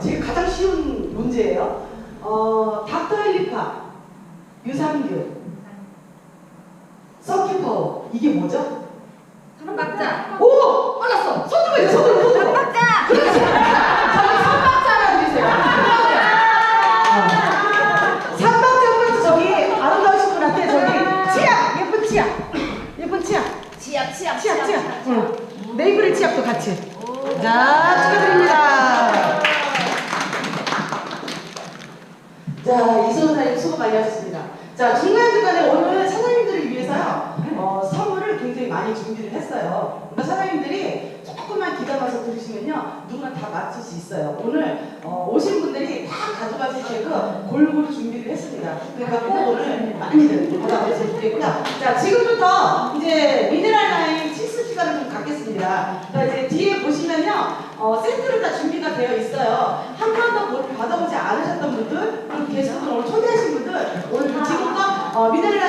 지금 가장 쉬운 문제예요. 어, 닥터 헬리파, 유산균, 서큐파워 이게 뭐죠? 삼박자. 오! 빨랐어! 손 들어요, 손 들어, 손 들어! 삼박자. 그렇지! 저는 삼박자라고 해주세요. 어. 삼박자부터 저기 아름다우신 분한테 저기 치약! 예쁜 치약! 예쁜 치약! 치약, 치약, 치약, 치약! 응. 네이버리 치약도 같이. 자, 축하드립니다. 자, 이소은 사장님 수고 많이 하셨습니다. 자, 중간중간에 오늘 사장님들을 위해서요, 어, 선물을 굉장히 많이 준비를 했어요. 그러니까 사장님들이 조금만 기다려서 들으시면요, 누구나 다 맞출 수 있어요. 오늘 어, 오신 분들이 다 가져가실 테고 골고루 준비를 했습니다. 그러니까 꼭 오늘 많이들 받아보시면 되겠고요. 자, 지금부터 이제 미네랄 라인 실습 시간을 좀 갖겠습니다. 자, 이제 뒤에 보시면요, 어, 세트로 다 준비가 되어 있어요. 한 받아보지 않으셨던 분들, 그리고 게스트분 오늘 초대하신 분들, 오늘 지금부터 어, 미네랄